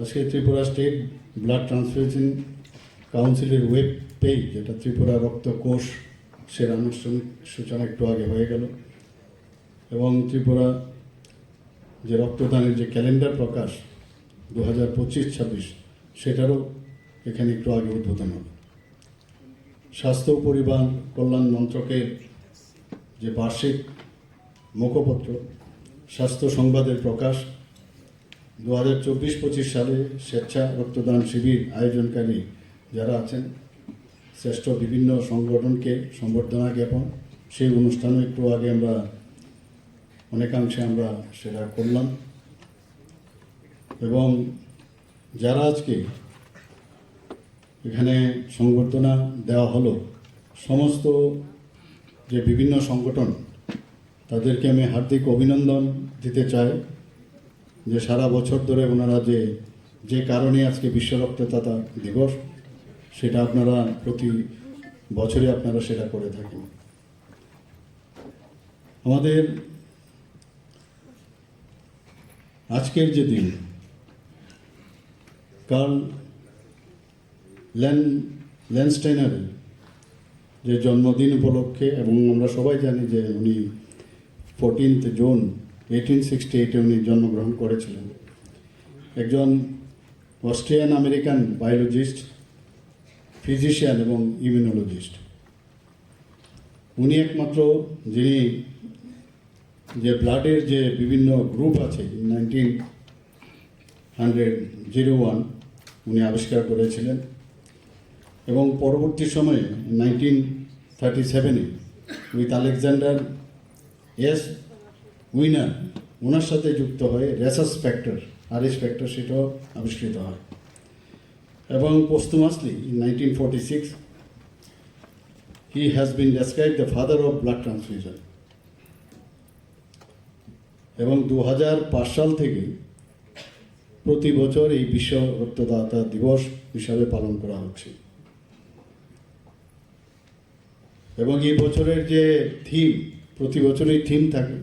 আজকে Tripura state blood transfusion কাউন্সিলের web page, যেটা ত্রিপুরা রক্ত কোষ সের আনুষ্ঠানিক সূচনা একটু আগে হয়ে গেল। এবং ত্রিপুরা যে রক্তদানের যে ক্যালেন্ডার প্রকাশ দু হাজার পঁচিশ ছাব্বিশ, সেটারও এখানে একটু আগে উদ্বোধন হবে। স্বাস্থ্য পরিবার কল্যাণ মন্ত্রকের যে বার্ষিক মুখপত্র, স্বাস্থ্য সংবাদের প্রকাশ দু হাজার চব্বিশ পঁচিশ সালে স্বেচ্ছা রক্তদান শিবির আয়োজনকারী যারা আছেন, শ্রেষ্ঠ বিভিন্ন সংগঠনকে সম্বর্ধনা জ্ঞাপন। সেই অনুষ্ঠানে একটু আগে আমরা, অনেকাংশে আমরা সেটা করলাম। এবং যারা আজকে এখানে সংবর্ধনা দেওয়া হলো, সমস্ত যে বিভিন্ন সংগঠন, তাদেরকে আমি হার্দিক অভিনন্দন দিতে চাই। যে সারা বছর ধরে ওনারা যে যে কারণে আজকে বিশ্ব রক্তদাতা দিবস, সেটা আপনারা প্রতি বছরে আপনারা সেটা করে থাকেন। আমাদের আজকের যে দিন, কার্ল ল্যান ল্যান্ডস্টাইনারের যে জন্মদিন উপলক্ষে, এবং আমরা সবাই জানি যে উনি ফোরটিন্থ জুন এইটিন সিক্সটি এইটে উনি জন্মগ্রহণ করেছিলেন। একজন অস্ট্রিয়ান আমেরিকান বায়োলজিস্ট, ফিজিশিয়ান এবং ইমিউনোলজিস্ট। উনি একমাত্র যিনি যে ব্লাডের যে বিভিন্ন গ্রুপ আছে, নাইনটিন হান্ড্রেড জিরো ওয়ান, উনি আবিষ্কার করেছিলেন এবং পরবর্তী সময়ে নাইনটিন থার্টি সেভেনে উইথ আলেকজান্ডার এস উইনার ওনার সাথে যুক্ত হয়ে রেসাস ফ্যাক্টর আর এস ফ্যাক্টর সেটাও আবিষ্কৃত হয়। এবং posthumously in nineteen forty six he has been describe the father of blood transfusion এবং দু হাজার পাঁচ সাল থেকে প্রতি বছর এই বিশ্ব রক্তদাতা দিবস হিসাবে পালন করা হচ্ছে। এবং এই বছরের যে থিম প্রতি বছরই থিম থাকে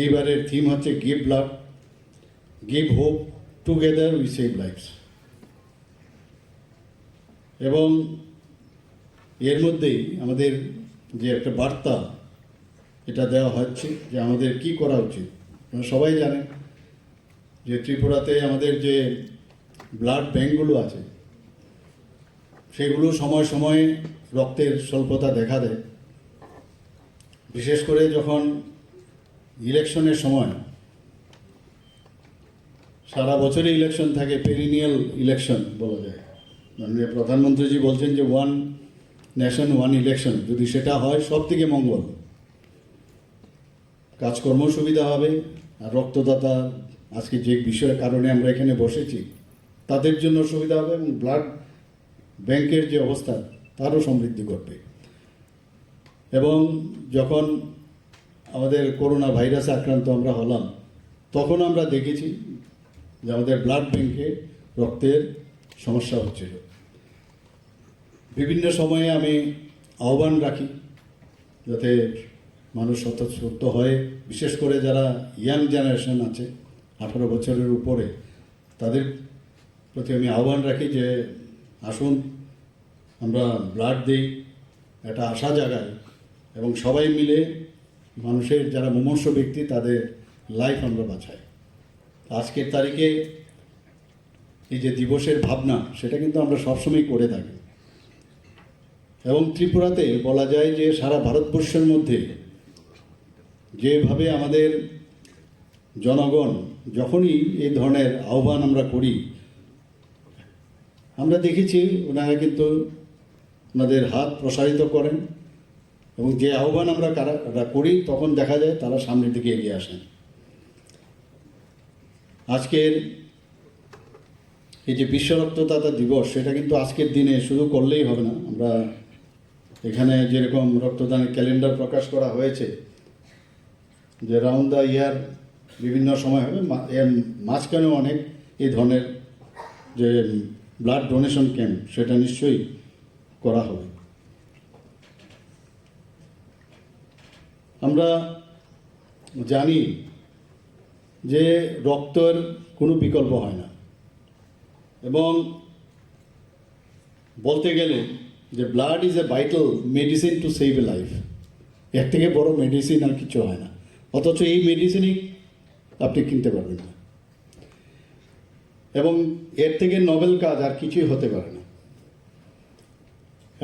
এইবারের থিম হচ্ছে give blood give hope together we save lives এবং এর মধ্যেই আমাদের যে একটা বার্তা, এটা দেওয়া হচ্ছে যে আমাদের কি করা উচিত। সবাই জানেন যে ত্রিপুরাতে আমাদের যে ব্লাড ব্যাঙ্কগুলো আছে, সেগুলো সময় সময়ে রক্তের স্বল্পতা দেখা দেয়। বিশেষ করে যখন ইলেকশনের সময় সারা বছরই ইলেকশন থাকে পেরিনিয়াল ইলেকশন বলা যায়। মাননীয় প্রধানমন্ত্রীজি বলছেন যে ওয়ান ন্যাশন ওয়ান ইলেকশন যদি সেটা হয় সব থেকে মঙ্গল। কাজকর্ম সুবিধা হবে, আর রক্তদাতা, আজকে যে বিষয়ের কারণে আমরা এখানে বসেছি, তাদের জন্য সুবিধা হবে এবং ব্লাড ব্যাংকের যে অবস্থা, তারও সমৃদ্ধি ঘটবে। এবং যখন আমাদের করোনা ভাইরাসে আক্রান্ত আমরা হলাম। তখন আমরা দেখেছি যে আমাদের ব্লাড ব্যাংকে রক্তের সমস্যা হচ্ছিল। বিভিন্ন সময়ে আমি আহ্বান রাখি যাতে মানুষ স্বতঃস্ফূর্ত হয়। বিশেষ করে যারা ইয়াং জেনারেশন আছে, আঠারো বছরের উপরে, তাদের প্রতি আমি আহ্বান রাখি যে আসুন, আমরা ব্লাড দিই। একটা আশা জাগাই এবং সবাই মিলে মানুষের যারা মুমর্ষ ব্যক্তি, তাদের লাইফ আমরা বাঁচাই। আজকের তারিখে এই যে দিবসের ভাবনা, সেটা কিন্তু আমরা সবসময় করে থাকি। এবং ত্রিপুরাতে বলা যায় যে সারা ভারতবর্ষের মধ্যে যেভাবে আমাদের জনগণ যখনই এই ধরনের আহ্বান আমরা করি, আমরা দেখেছি ওনারা কিন্তু ওনাদের হাত প্রসারিত করেন। এবং যে আহ্বান আমরা কারা করি, তখন দেখা যায় তারা সামনের দিকে এগিয়ে আসেন। আজকের এই যে বিশ্ব রক্তদাতা দিবস, সেটা কিন্তু আজকের দিনে শুধু করলেই হবে না। আমরা এখানে যেরকম রক্তদানের ক্যালেন্ডার প্রকাশ করা হয়েছে, যে রাউন্ড দ্য ইয়ার বিভিন্ন সময় হবে এর মাঝখানেও অনেক এই ধরনের যে ব্লাড ডোনেশন ক্যাম্প সেটা নিশ্চয়ই করা হবে। আমরা জানি যে রক্তের কোনো বিকল্প হয় না। এবং বলতে গেলে যে blood is a vital medicine to save a life এর থেকে বড় মেডিসিন আর কিছু হয় না। অথচ এই মেডিসিনই আপনি কিনতে পারবেন না। এবং এর থেকে নোবেল কাজ আর কিছুই হতে পারে না।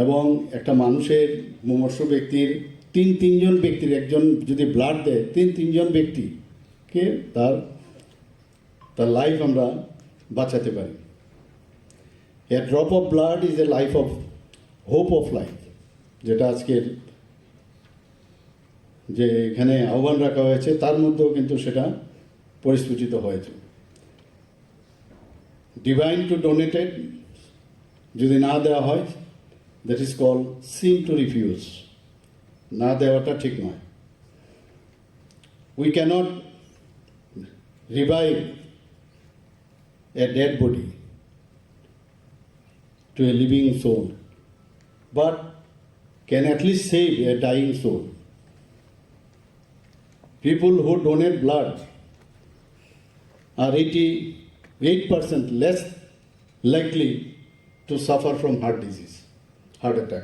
এবং একটা মানুষের মুমর্ষ ব্যক্তির তিন তিনজন ব্যক্তির, একজন যদি ব্লাড দেয়, তিন তিনজন ব্যক্তিকে তার তার লাইফ আমরা বাঁচাতে পারি। A drop of blood is a life of hope of life যেটা আজকের যে এখানে আহ্বান রাখা হয়েছে, তার মধ্যেও কিন্তু সেটা পরিস্ফুটিত হয়েছে। ডিভাইন টু ডোনেটেড যদি না দেওয়া হয় that is call sin to refuse না দেওয়াটা ঠিক নয় we cannot revive a dead body to a living soul, but can at least save a dying soul. People who donate blood are 88% less likely to suffer from heart disease, heart attack.